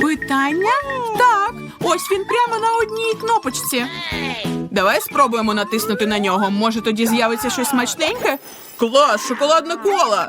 Питання? Так. Ось він прямо на одній кнопочці. Давай спробуємо натиснути на нього. Може, тоді з'явиться щось смачненьке? Клас, шоколадна кола.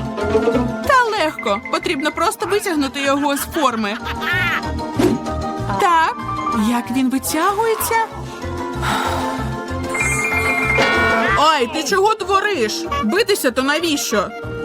Та легко. Потрібно просто витягнути його з форми. Так, як він витягується? Ой, ти чого твориш? Битися то навіщо?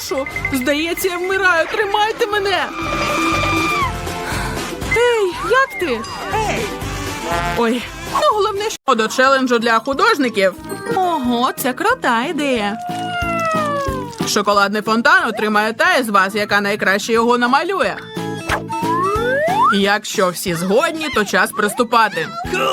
Йди. Здається, я вмираю. Тримайте мене. Ей, як ти? Ой, ну головне, що до челенджу для художників. Ого, це крута ідея. Шоколадний фонтан отримає та із вас, яка найкраще його намалює. Якщо всі згодні, то час приступати.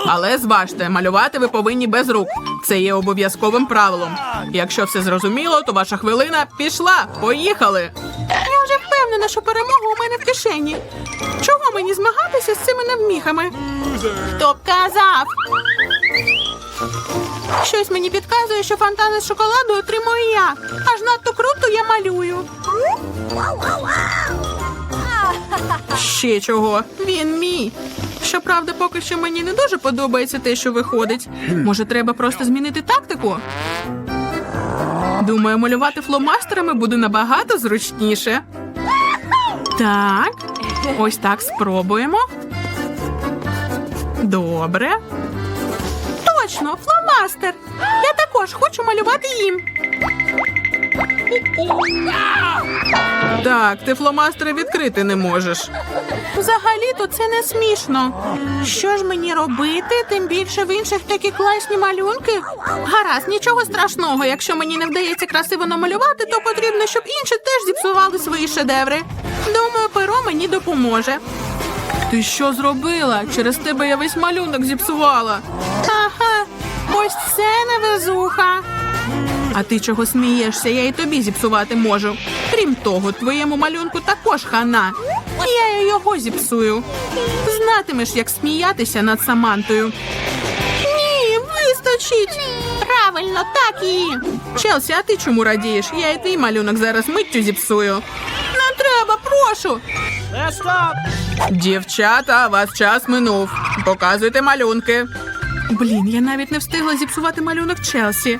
Але зважте, малювати ви повинні без рук. Це є обов'язковим правилом. Якщо все зрозуміло, то ваша хвилина пішла. Поїхали. Я вже впевнена, що перемога у мене в кишені. Чого мені змагатися з цими навміхами? Хто б казав? Щось мені підказує, що фонтани з шоколаду отримую я. Аж надто круто я малюю. Ще чого? Він мій. Щоправда, поки що мені не дуже подобається те, що виходить. Може, треба просто змінити тактику? Думаю, малювати фломастерами буде набагато зручніше. Так, ось так спробуємо. Добре. Точно, фломастер. Я також хочу малювати їм. Так, ти фломастери відкрити не можеш. Взагалі-то це не смішно. Що ж мені робити? Тим більше в інших такі класні малюнки. Гаразд, нічого страшного. Якщо мені не вдається красиво намалювати, то потрібно, щоб інші теж зіпсували свої шедеври. Думаю, перо мені допоможе. Ти що зробила? Через тебе я весь малюнок зіпсувала. Ага, ось це невезуха. А ти чого смієшся? Я і тобі зіпсувати можу. Крім того, твоєму малюнку також хана. Я його зіпсую. Знатимеш, як сміятися над Самантою. Ні, вистачить. Правильно, так і. Челсі, а ти чому радієш? Я і твій малюнок зараз миттю зіпсую. Не треба, прошу. Дівчата, ваш час минув. Показуйте малюнки. Блін, я навіть не встигла зіпсувати малюнок Челсі.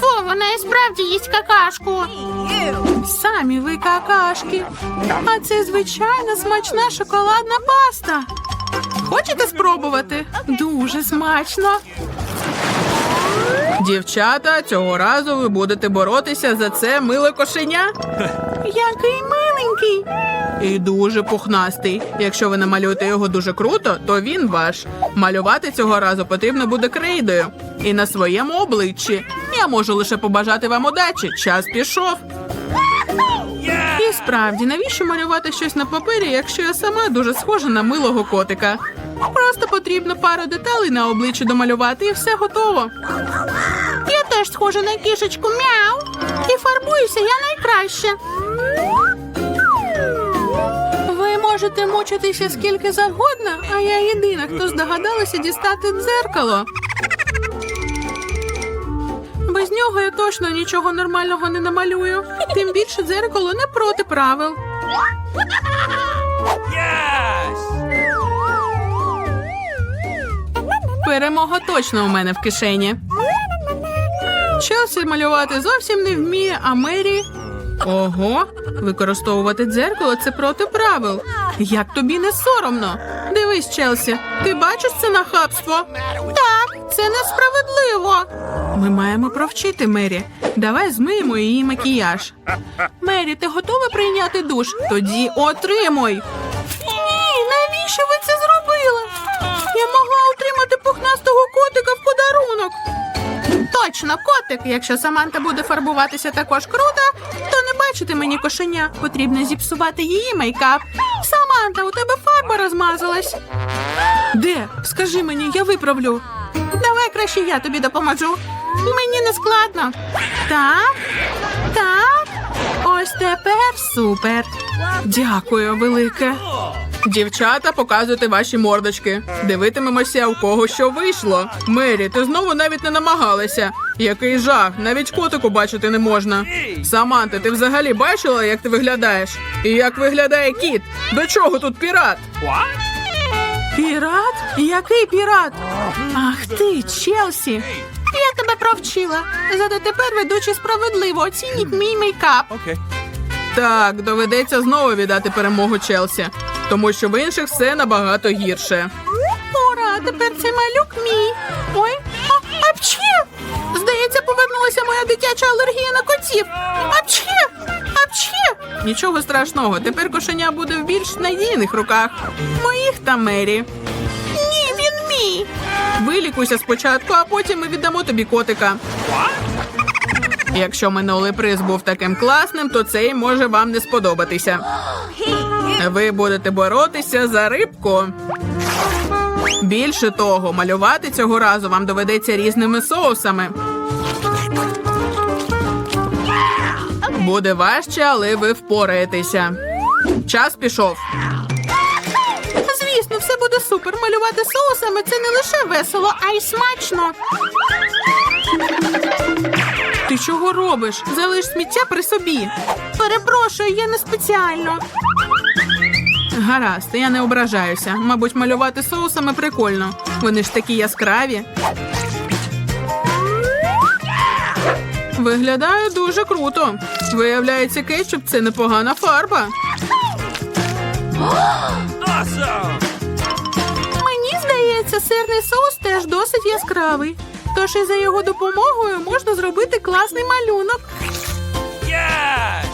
Фу, вона і справді їсть какашку. Самі ви какашки. А це звичайна смачна шоколадна паста. Хочете спробувати? Дуже смачно. Дівчата, цього разу ви будете боротися за це миле кошеня. Який миленький. І дуже пухнастий. Якщо ви намалюєте його дуже круто, то він ваш. Малювати цього разу потрібно буде крейдою. І на своєму обличчі. Я можу лише побажати вам удачі. Час пішов. І справді, навіщо малювати щось на папері, якщо я сама дуже схожа на милого котика? Просто потрібно пару деталей на обличчі домалювати, і все готово. Я теж схожа на кішечку мяу. І фарбуюся я найкраще. Можете мучитися скільки завгодно, а я єдина, хто здогадалася дістати дзеркало. Без нього я точно нічого нормального не намалюю. Тим більше дзеркало не проти правил. Перемога точно у мене в кишені. Челсі малювати зовсім не вміє, а Мері. Ого, використовувати дзеркало це проти правил. Як тобі не соромно? Дивись, Челсі, ти бачиш це нахабство? Так, це несправедливо. Ми маємо провчити Мері. Давай змиємо її макіяж. Мері, ти готова прийняти душ? Тоді отримуй. Ні, навіщо ви це зробили? Я могла отримати пухнастого котика в подарунок. Точно, котик. Якщо Саманта буде фарбуватися також круто, то мені кошеня. Потрібно зіпсувати її мейкап. Саманта, у тебе фарба розмазалась. Де? Скажи мені, я виправлю. Давай краще я тобі допоможу. Мені не складно. Так, так. Ось тепер супер. Дякую, велике. Дівчата, показуйте ваші мордочки. Дивитимемося, у кого що вийшло. Мері, ти знову навіть не намагалася. Який жах, навіть котику бачити не можна. Саманта, ти взагалі бачила, як ти виглядаєш? І як виглядає кіт? До чого тут пірат? Пірат? Який пірат? Ах ти, Челсі. Я тебе провчила. Зато тепер ведучі справедливо оцініть мій мейкап. Okay. Так, доведеться знову віддати перемогу Челсі, тому що в інших все набагато гірше. Ура, тепер цей малюк мій. Ой, а, апчі! Здається, повернулася моя дитяча алергія на котів. Апчі! Апчі! Нічого страшного, тепер кошеня буде в більш надійних руках. Моїх та Мері. Ні, він мій. Вилікуйся спочатку, а потім ми віддамо тобі котика. Якщо минулий приз був таким класним, то цей може вам не сподобатися. Ви будете боротися за рибку. Більше того, малювати цього разу вам доведеться різними соусами. Буде важче, але ви впораєтеся. Час пішов. Звісно, все буде супер. Малювати соусами це не лише весело, а й смачно. Ти чого робиш? Залиш сміття при собі. Перепрошую, я не спеціально. Гаразд, я не ображаюся. Мабуть, малювати соусами прикольно. Вони ж такі яскраві. Виглядає дуже круто. Виявляється, кетчуп це непогана фарба. Мені здається, сирний соус теж досить яскравий. Тож і за його допомогою можна зробити класний малюнок. Yes!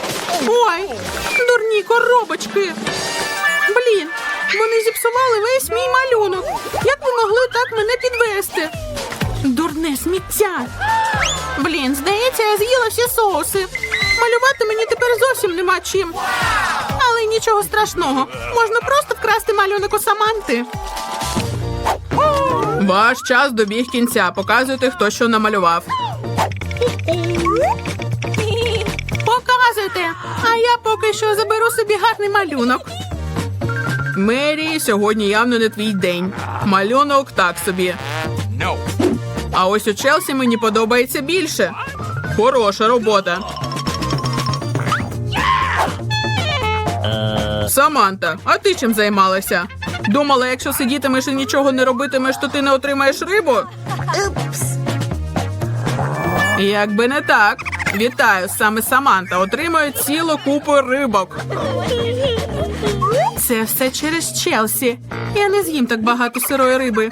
Ой, дурні коробочки. Блін, вони зіпсували весь мій малюнок. Як ви могли так мене підвести? Дурне сміття. Блін, здається, я з'їла всі соуси. Малювати мені тепер зовсім нема чим. Але нічого страшного. Можна просто вкрасти малюнок у Саманти. Ваш час добіг кінця. Показуйте, хто що намалював. Поки що заберу собі гарний малюнок. Мері, сьогодні явно не твій день. Малюнок так собі. No. А ось у Челсі мені подобається більше. Хороша робота. Саманта, а ти чим займалася? Думала, якщо сидітимеш і нічого не робитимеш, то ти не отримаєш рибу? Якби не так. Вітаю, саме Саманта отримує цілу купу рибок. Це все через Челсі. Я не з'їм так багато сирої риби.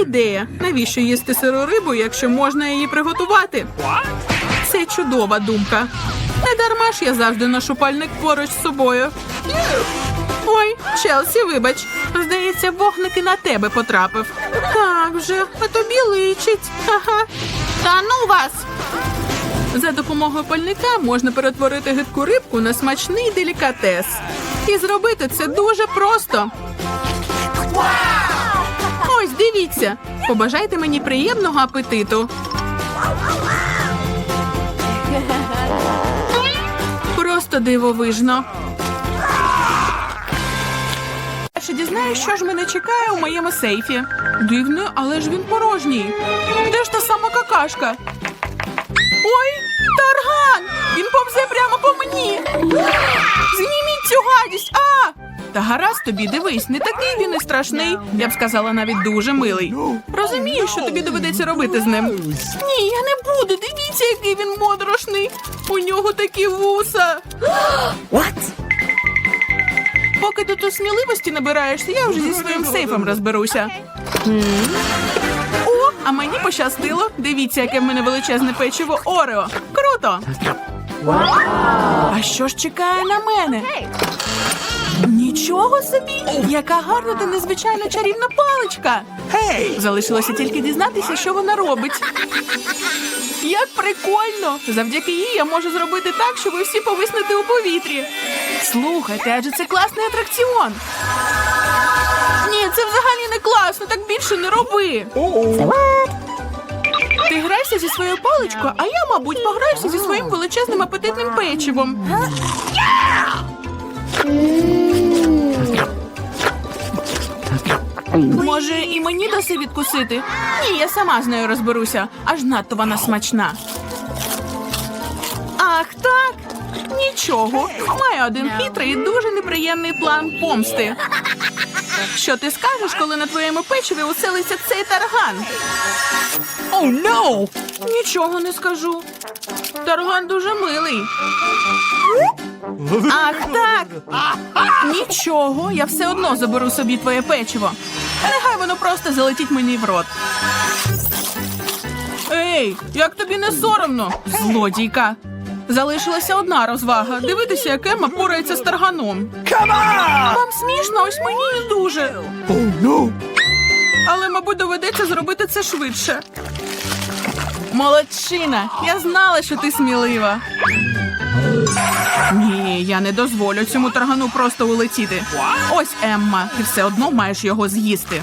Ідея. Навіщо їсти сиру рибу, якщо можна її приготувати? Це чудова думка. Не дарма ж я завжди ношу пальник поруч з собою. Ой, Челсі, вибач. Здається, вогник і на тебе потрапив. Так вже, а тобі личить. Ага. Та ну вас. За допомогою пальника можна перетворити гидку рибку на смачний делікатес. І зробити це дуже просто. Ось дивіться. Побажайте мені приємного апетиту. Просто дивовижно. Ще дізнаю, що ж мене чекає у моєму сейфі. Дивно, але ж він порожній. Де ж та сама какашка? Повзе прямо по мені. Зніміть цю гадість! А! Та гаразд тобі, дивись, не такий він і страшний. Я б сказала, навіть дуже милий. Розумію, що тобі доведеться робити з ним. Ні, я не буду. Дивіться, який він моторошний. У нього такі вуса. Поки ти тут сміливості набираєшся, я вже зі своїм сейфом розберуся. О, а мені пощастило. Дивіться, яке в мене величезне печиво Орео. Круто! А що ж чекає на мене? Нічого собі! Яка гарна та незвичайно чарівна паличка! Залишилося тільки дізнатися, що вона робить. Як прикольно! Завдяки їй я можу зробити так, що ви всі повиснете у повітрі. Слухайте, адже це класний атракціон. Ні, це взагалі не класно, так більше не роби. Ти грайся зі своєю паличкою, а я, мабуть, пограюся зі своїм величезним апетитним печивом. Може, і мені даси відкусити? Ні, я сама з нею розберуся. Аж надто вона смачна. Ах, так. Нічого. Маю один хитрий і дуже неприємний план помсти. Що ти скажеш, коли на твоєму печиві уселиться цей тарган? Oh no! Нічого не скажу. Тарган дуже милий. Ах, так. Нічого, я все одно заберу собі твоє печиво. Нехай воно просто залетить мені в рот. Ей, як тобі не соромно, злодійка. Залишилася одна розвага. Дивитися, як Емма порається з тарганом. Come on! Вам смішно, ось мені не дуже. Oh no! Але, мабуть, доведеться зробити це швидше. Молодчина! Я знала, що ти смілива. Ні, я не дозволю цьому таргану просто улетіти. Ось Емма, ти все одно маєш його з'їсти.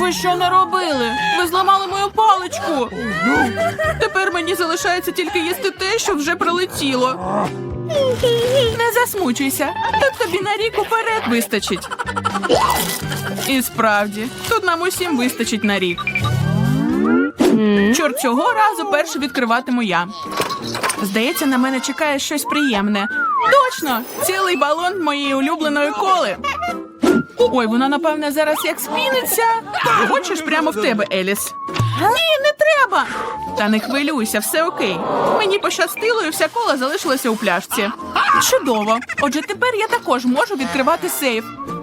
Ви що наробили? Ви зламали мою паличку. Тепер мені залишається тільки їсти те, що вже прилетіло. Не засмучуйся. Тут тобі на рік уперед вистачить. І справді, тут нам усім вистачить на рік. Чорт цього разу перше відкриватиму я. Здається, на мене чекає щось приємне. Точно! Цілий балон моєї улюбленої коли. Ой, вона, напевне, зараз як спіниться. Хочеш прямо в тебе, Еліс? Ні, не треба. Та не хвилюйся, все окей. Мені пощастило, і вся кола залишилася у пляшці. Чудово. Отже, тепер я також можу відкривати сейф.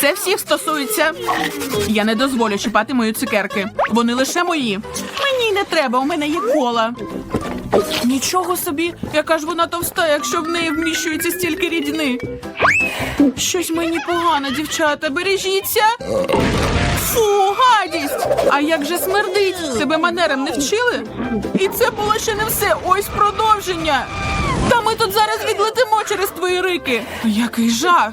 Це всіх стосується. Я не дозволю чіпати мої цукерки. Вони лише мої. Мені не треба, у мене є кола. Нічого собі, яка ж вона товста, якщо в неї вміщується стільки рідини. Щось мені погано, дівчата, бережіться. Фу, гадість! А як же смердить? Тебе манерам не вчили? І це було ще не все. Ось продовження. Та ми тут зараз відлетимо через твої рики. Який жах.